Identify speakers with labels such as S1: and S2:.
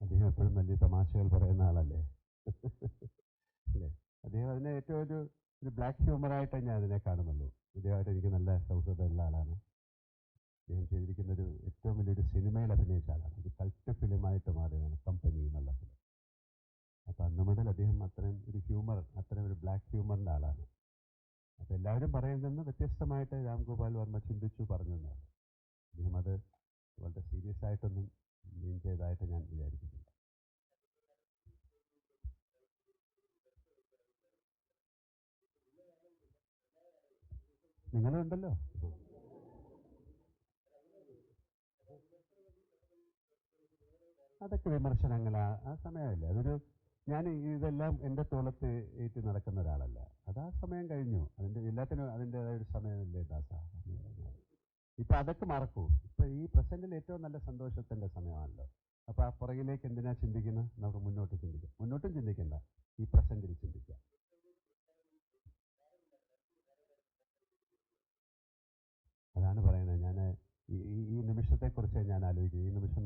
S1: എപ്പോഴും വലിയ തമാശകൾ പറയുന്ന ആളല്ലേ? അല്ലേ? അദ്ദേഹം അതിനെ ഏറ്റവും ഒരു ഒരു ബ്ലാക്ക് ഹ്യൂമറായിട്ടേ ഞാൻ അതിനെ കാണുന്നുള്ളൂ. അദ്ദേഹമായിട്ട് എനിക്ക് നല്ല സൗഹൃദമുള്ള ആളാണ്. അദ്ദേഹം ചെയ്തിരിക്കുന്ന ഒരു ഏറ്റവും വലിയൊരു സിനിമയിൽ അഭിനയിച്ച ആളാണ്. ഒരു കൾട്ട് ഫിലിമായിട്ട് മാറിയതാണ് കമ്പനി എന്നുള്ള ഫിലിം അപ്പോൾ അന്ന് മുതൽ അദ്ദേഹം അത്രയും ഒരു ഹ്യൂമർ അത്രയും ഒരു ബ്ലാക്ക് ഹ്യൂമറിന്റെ ആളാണ്. അപ്പോൾ എല്ലാവരും പറയുന്നതെന്ന് വ്യത്യസ്തമായിട്ട് രാംഗോപാൽ വർമ്മ ചിന്തിച്ചു പറഞ്ഞു എന്നാണ് അദ്ദേഹം അത് വളരെ സീരിയസ് ആയിട്ടൊന്നും മീൻ ചെയ്തതായിട്ട് ഞാൻ വിചാരിക്കുന്നില്ല നിങ്ങളും ഉണ്ടല്ലോ അതൊക്കെ വിമർശനങ്ങളാ. ആ സമയമല്ല. അതൊരു ഞാൻ ഇതെല്ലാം എന്റെ തോളത്ത് ഏറ്റ് നടക്കുന്ന ഒരാളല്ല. അത് ആ സമയം കഴിഞ്ഞു. അതിന്റെ എല്ലാത്തിനും അതിന്റെതായ ഒരു സമയമില്ലേ ദാസ? ഇപ്പം അതൊക്കെ മറക്കൂ. ഇപ്പം ഈ പ്രസന്റിൽ ഏറ്റവും നല്ല സന്തോഷത്തിന്റെ സമയമാണല്ലോ. അപ്പോൾ ആ പുറകിലേക്ക് എന്തിനാ ചിന്തിക്കുന്നത് നമുക്ക് മുന്നോട്ട് ചിന്തിക്കാം. മുന്നോട്ടും ചിന്തിക്കണ്ട. കുറിച്ച് ഞാൻ ആലോചിക്കുന്നു. ഈ നിമിഷം